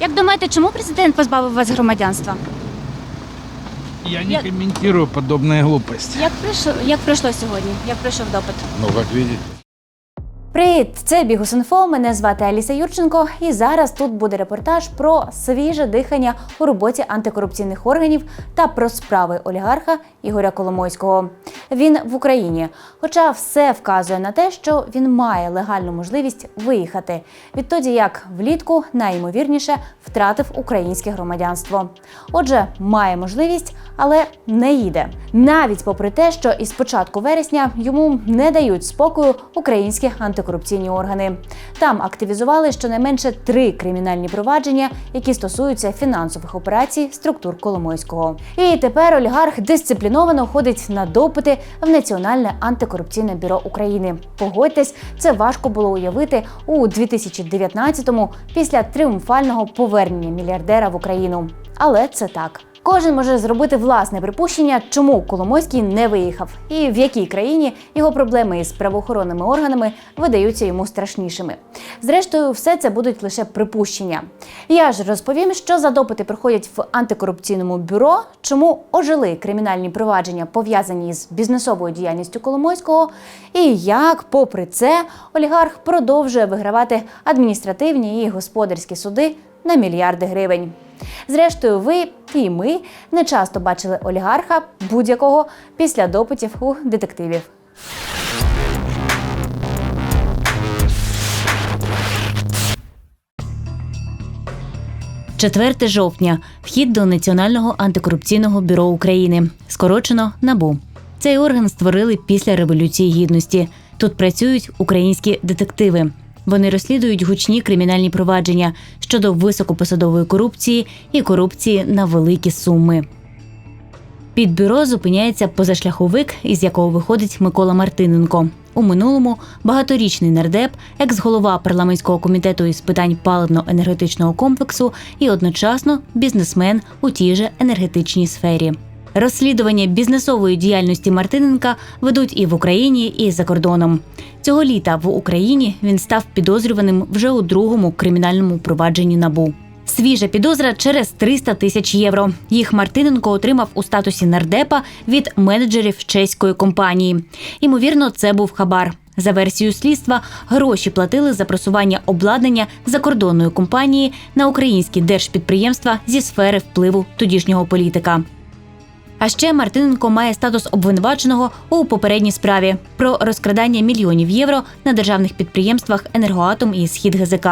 Як думаєте, чому президент позбавив вас громадянства? Я не Я- комментирую подобные глупости. Як прийшло, як пройшло сьогодні? Як пройшов допит? Ну, как видите. Привіт, це Бігус.Інфо, Мене звати Аліса Юрченко, і зараз тут буде репортаж про свіже дихання у роботі антикорупційних органів та про справи олігарха Ігоря Коломойського. Він в Україні, хоча все вказує на те, що він має легальну можливість виїхати. Відтоді як влітку найімовірніше втратив українське громадянство. Отже, має можливість, але не їде. Навіть попри те, що із початку вересня йому не дають спокою українські антикорупційні органи. Там активізували щонайменше три кримінальні провадження, які стосуються фінансових операцій структур Коломойського. І тепер олігарх дисципліновано ходить на допити в Національне антикорупційне бюро України. Погодьтесь, це важко було уявити у 2019-му після тріумфального повернення мільярдера в Україну. Але це так. Кожен може зробити власне припущення, чому Коломойський не виїхав, і в якій країні його проблеми із правоохоронними органами видаються йому страшнішими. Зрештою, все це будуть лише припущення. Я ж розповім, що за допити проходять в антикорупційному бюро, чому ожили кримінальні провадження пов'язані з бізнесовою діяльністю Коломойського, і як, попри це, олігарх продовжує вигравати адміністративні і господарські суди на мільярди гривень. Зрештою, ви і ми не часто бачили олігарха будь-якого після допитів у детективів. 4 жовтня. Вхід до Національного антикорупційного бюро України, скорочено НАБУ. Цей орган створили після Революції Гідності. Тут працюють українські детективи. Вони розслідують гучні кримінальні провадження щодо високопосадової корупції і корупції на великі суми. Під бюро зупиняється позашляховик, із якого виходить Микола Мартиненко. У минулому багаторічний нардеп, екс-голова парламентського комітету із питань паливно-енергетичного комплексу і одночасно бізнесмен у тій же енергетичній сфері. Розслідування бізнесової діяльності Мартиненка ведуть і в Україні, і за кордоном. Цього літа в Україні він став підозрюваним вже у другому кримінальному провадженні набу. Свіжа підозра через 300 тисяч євро. Їх Мартиненко отримав у статусі нардепа від менеджерів чеської компанії. Ймовірно, це був хабар. За версією слідства, гроші платили за просування обладнання закордонної компанії на українські держпідприємства зі сфери впливу тодішнього політика. А ще Мартиненко має статус обвинуваченого у попередній справі про розкрадання мільйонів євро на державних підприємствах Енергоатом і Схід ГЗК.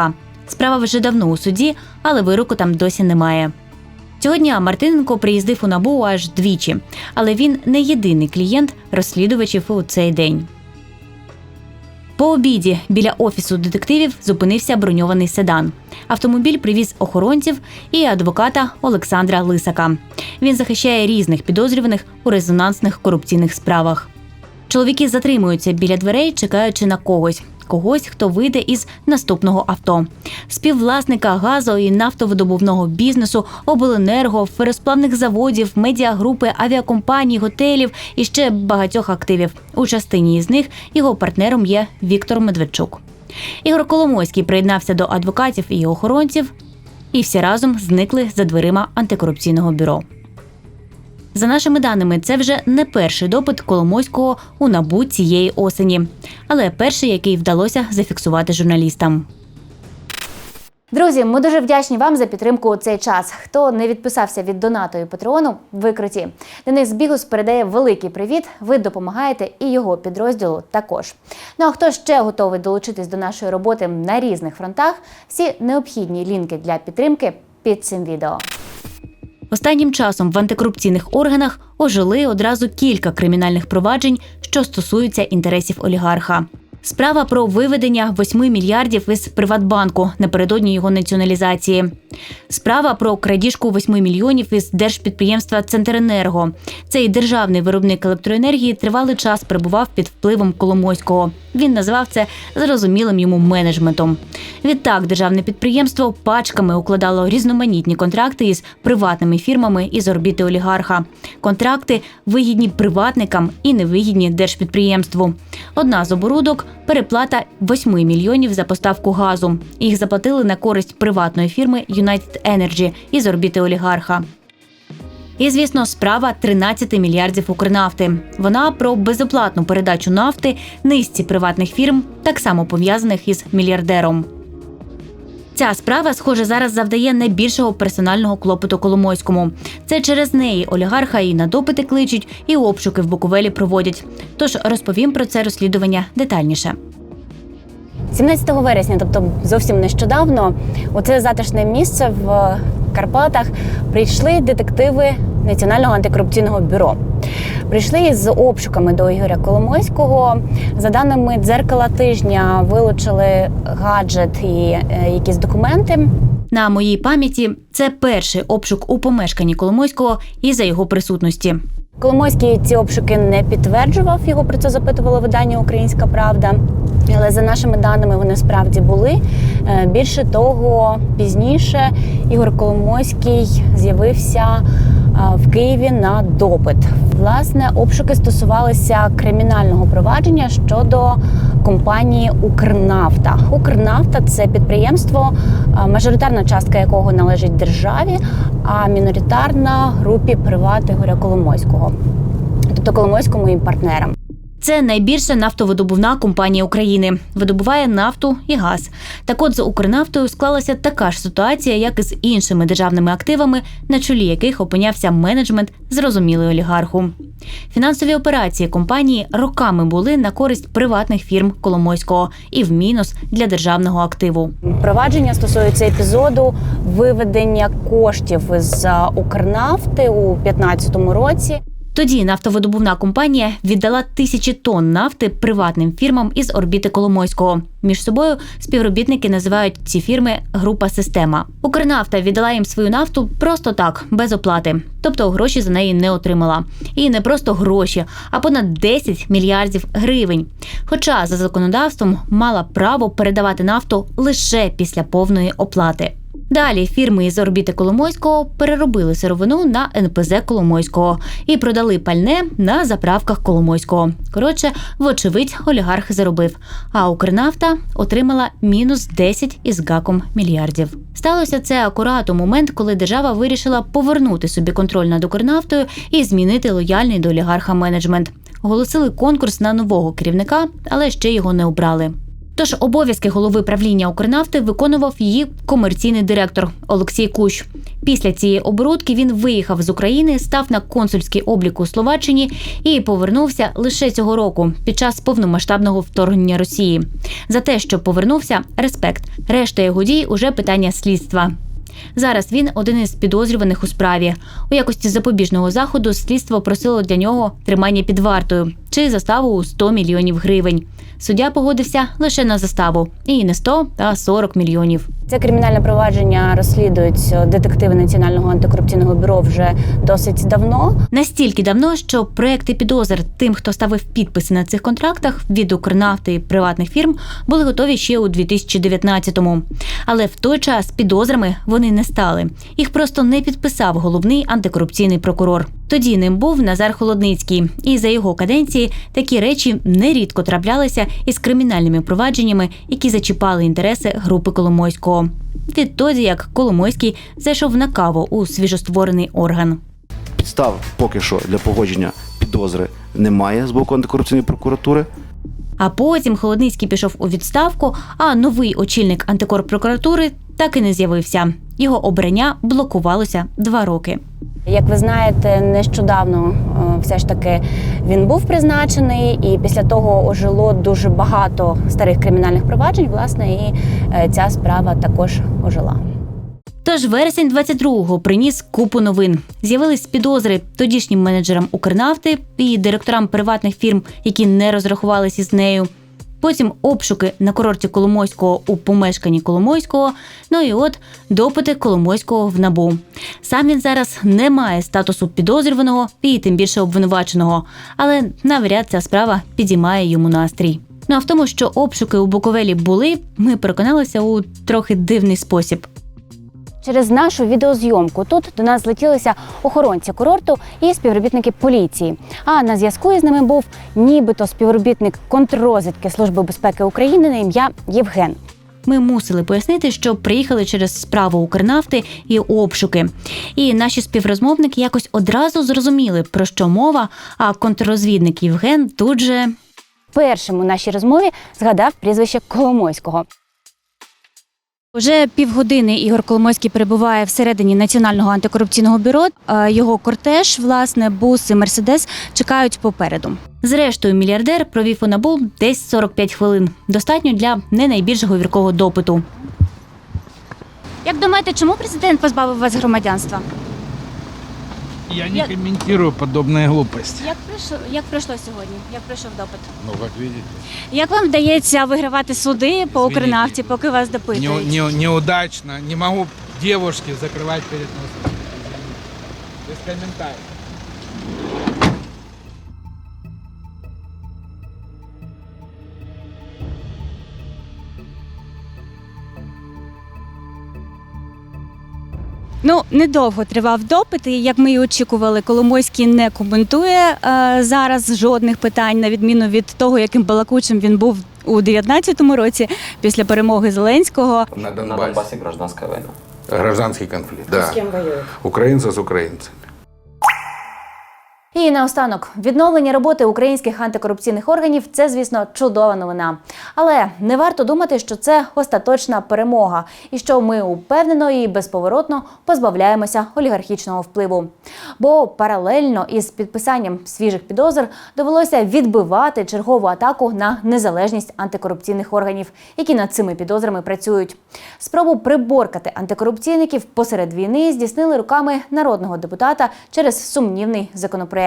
Справа вже давно у суді, але вироку там досі немає. Цього дня Мартиненко приїздив у набу аж двічі, але він не єдиний клієнт розслідувачів у цей день. По обіді біля офісу детективів зупинився броньований седан. Автомобіль привіз охоронців і адвоката Олександра Лисака. Він захищає різних підозрюваних у резонансних корупційних справах. Чоловіки затримуються біля дверей, чекаючи на когось. Когось, хто вийде із наступного авто, співвласника газу і нафтовидобувного бізнесу, обленерго, феросплавних заводів, медіагрупи, авіакомпаній, готелів і ще багатьох активів. У частині із них його партнером є Віктор Медведчук. Ігор Коломойський приєднався до адвокатів і охоронців, і всі разом зникли за дверима антикорупційного бюро. За нашими даними, це вже не перший допит Коломойського у набу цієї осені, але перший, який вдалося зафіксувати журналістам. Друзі, ми дуже вдячні вам за підтримку у цей час. Хто не відписався від донату і патреону, ви круті. Денис Бігус передає великий привіт. Ви допомагаєте і його підрозділу також. Ну а хто ще готовий долучитись до нашої роботи на різних фронтах? Всі необхідні лінки для підтримки під цим відео. Останнім часом в антикорупційних органах ожили одразу кілька кримінальних проваджень, що стосуються інтересів олігарха. Справа про виведення 8 мільярдів із Приватбанку напередодні його націоналізації. Справа про крадіжку 8 мільйонів із держпідприємства Центренерго. Цей державний виробник електроенергії тривалий час перебував під впливом Коломойського. Він назвав це зрозумілим йому менеджментом. Відтак, державне підприємство пачками укладало різноманітні контракти із приватними фірмами із орбіти олігарха. Контракти вигідні приватникам і невигідні держпідприємству. Одна з оборудок переплата 8 мільйонів за поставку газу. Їх заплатили на користь приватної фірми United Energy із орбіти олігарха. І, звісно, справа 13 мільярдів Укрнафти. Вона про безоплатну передачу нафти низці приватних фірм, так само пов'язаних із мільярдером. Ця справа, схоже, зараз завдає найбільшого персонального клопоту Коломойському. Це через неї олігарха і на допити кличуть, і обшуки в Буковелі проводять. Тож розповім про це розслідування детальніше. 17 вересня, тобто зовсім нещодавно, у це затишне місце в Карпатах прийшли детективи Національного антикорупційного бюро. Прийшли з обшуками до Ігоря Коломойського. За даними дзеркала тижня, вилучили гаджет і е, якісь документи. На моїй пам'яті це перший обшук у помешканні Коломойського і за його присутності. Коломойський ці обшуки не підтверджував. Його про це запитувало видання Українська Правда. Але за нашими даними вони справді були. Е, Більше того, пізніше Ігор Коломойський з'явився в Києві на допит. Власне, обшуки стосувалися кримінального провадження щодо компанії Укрнафта. Укрнафта це підприємство, мажоритарна частка якого належить державі, а міноритарна групі привати Горя Коломойського, тобто Коломойському і партнерам. Це найбільша нафтовидобувна компанія України. Видобуває нафту і газ. Так от з Укрнафтою склалася така ж ситуація, як і з іншими державними активами, на чолі яких опинявся менеджмент зрозумілий олігарху. Фінансові операції компанії роками були на користь приватних фірм Коломойського і в мінус для державного активу. Провадження стосується епізоду виведення коштів з Укрнафти у 2015 році. Тоді нафтовидобувна компанія віддала тисячі тонн нафти приватним фірмам із орбіти Коломойського. Між собою співробітники називають ці фірми група система. Укрнафта віддала їм свою нафту просто так, без оплати, тобто гроші за неї не отримала. І не просто гроші, а понад 10 мільярдів гривень. Хоча за законодавством мала право передавати нафту лише після повної оплати. Далі фірми із орбіти Коломойського переробили сировину на НПЗ Коломойського і продали пальне на заправках Коломойського. Коротше, вочевидь, олігарх заробив. А Укрнафта отримала мінус 10 із гаком мільярдів. Сталося це акурат у момент, коли держава вирішила повернути собі контроль над Укрнафтою і змінити лояльний до олігарха менеджмент. Оголосили конкурс на нового керівника, але ще його не обрали. Тож обов'язки голови правління Укрнафти виконував її комерційний директор Олексій Кущ. Після цієї оборудки він виїхав з України, став на консульський облік у Словаччині і повернувся лише цього року під час повномасштабного вторгнення Росії. За те, що повернувся, респект. Решта його дій уже питання слідства. Зараз він один із підозрюваних у справі. У якості запобіжного заходу слідство просило для нього тримання під вартою чи заставу у 100 мільйонів гривень. Суддя погодився лише на заставу і не 100, а 40 мільйонів. Це кримінальне провадження розслідують детективи Національного антикорупційного бюро вже досить давно. Настільки давно, що проекти підозр тим, хто ставив підписи на цих контрактах від Укрнафти і приватних фірм, були готові ще у 2019-му. Але в той час підозрами вони не стали. Їх просто не підписав головний антикорупційний прокурор. Тоді ним був Назар Холодницький, і за його каденції такі речі нерідко траплялися із кримінальними провадженнями, які зачіпали інтереси групи Коломойського. Відтоді як Коломойський зайшов на каву у свіжостворений орган. Підстав поки що для погодження підозри немає з боку антикорупційної прокуратури. А потім Холодницький пішов у відставку, а новий очільник антикорпрокуратури так і не з'явився. Його обрання блокувалося два роки. Як ви знаєте, нещодавно е, все ж таки він був призначений, і після того ожило дуже багато старих кримінальних проваджень. Власне, і е, ця справа також ожила. Тож вересень 22-го приніс купу новин. З'явились підозри тодішнім менеджерам Укрнафти і директорам приватних фірм, які не розрахувалися з нею. Потім обшуки на курорті Коломойського у помешканні Коломойського. Ну і от допити Коломойського в набу. Сам він зараз не має статусу підозрюваного і тим більше обвинуваченого, але навряд ця справа підіймає йому настрій. Ну а в тому, що обшуки у Буковелі були, ми переконалися у трохи дивний спосіб. Через нашу відеозйомку тут до нас злетілися охоронці курорту і співробітники поліції. А на зв'язку із ними був нібито співробітник контррозвідки Служби безпеки України на ім'я Євген. Ми мусили пояснити, що приїхали через справу Укрнафти і обшуки. І наші співрозмовники якось одразу зрозуміли, про що мова. А контррозвідник Євген тут же Першим у нашій розмові згадав прізвище Коломойського. Уже півгодини Ігор Коломойський перебуває всередині Національного антикорупційного бюро. Е, Його кортеж, власне, буси мерседес чекають попереду. Зрештою, мільярдер провів у набу десь 45 хвилин. Достатньо для не найбільш говіркого допиту. Як думаєте, чому президент позбавив вас громадянства? Я не Як- комментирую подобные глупости. Як пройшло, як пройшло сьогодні? Як пройшов допит? Ну, как видите. Як вам вдається вигравати суди по. Укрнафті, поки вас Не- допитують? не- неудачно. Не могу девушки закрывать перед носом. Без комментариев. Ну недовго тривав допит, і як ми і очікували, Коломойський не коментує е, зараз жодних питань, на відміну від того, яким балакучим він був у 19-му році після перемоги Зеленського. На На гражданська війна. Гражданський конфлікт. Да. З ким воюють? Українці з украинцами. І наостанок відновлення роботи українських антикорупційних органів це, звісно, чудова новина. Але не варто думати, що це остаточна перемога, і що ми упевнено і безповоротно позбавляємося олігархічного впливу. Бо паралельно із підписанням свіжих підозр довелося відбивати чергову атаку на незалежність антикорупційних органів, які над цими підозрами працюють. Спробу приборкати антикорупційників посеред війни здійснили руками народного депутата через сумнівний законопроект.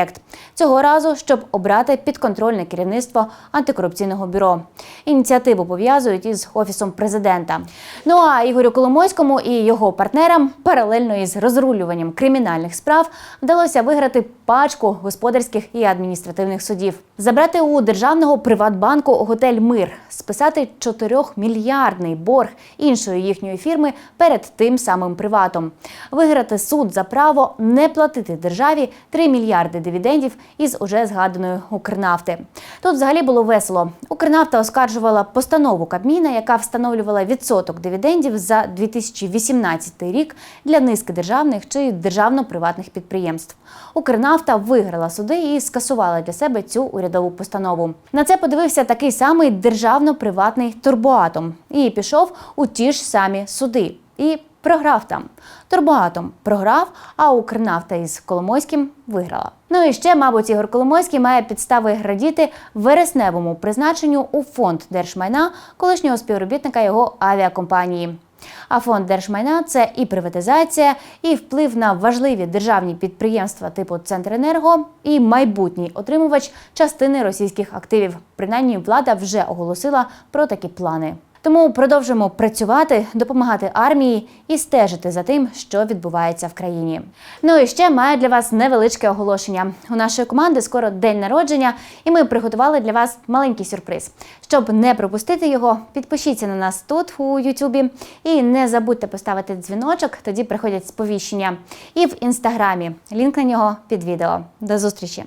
Цього разу, щоб обрати підконтрольне керівництво антикорупційного бюро. Ініціативу пов'язують із офісом президента. Ну а Ігорю Коломойському і його партнерам паралельно із розрулюванням кримінальних справ вдалося виграти пачку господарських і адміністративних судів, забрати у державного приватбанку готель Мир, списати 4-мільярдний борг іншої їхньої фірми перед тим самим приватом, виграти суд за право не платити державі 3 мільярди дивідендів із уже згаданої Укрнафти. Тут взагалі було весело. Укрнафта оскаржувала постанову Кабміна, яка встановлювала відсоток дивідендів за 2018 рік для низки державних чи державно-приватних підприємств. Укрнафта виграла суди і скасувала для себе цю урядову постанову. На це подивився такий самий державно-приватний турбоатом і пішов у ті ж самі суди. І програв там. Турбоатом програв, а Укрнафта із Коломойським виграла. Ну і ще, мабуть, Ігор Коломойський має підстави радіти вересневому призначенню у фонд держмайна колишнього співробітника його авіакомпанії. А фонд держмайна це і приватизація, і вплив на важливі державні підприємства типу Центренерго, і майбутній отримувач частини російських активів. Принаймні, влада вже оголосила про такі плани. Тому продовжимо працювати, допомагати армії і стежити за тим, що відбувається в країні. Ну і ще маю для вас невеличке оголошення. У нашої команди скоро день народження, і ми приготували для вас маленький сюрприз. Щоб не пропустити його, підпишіться на нас тут у Ютубі і не забудьте поставити дзвіночок, тоді приходять сповіщення. І в інстаграмі. Лінк на нього під відео. До зустрічі!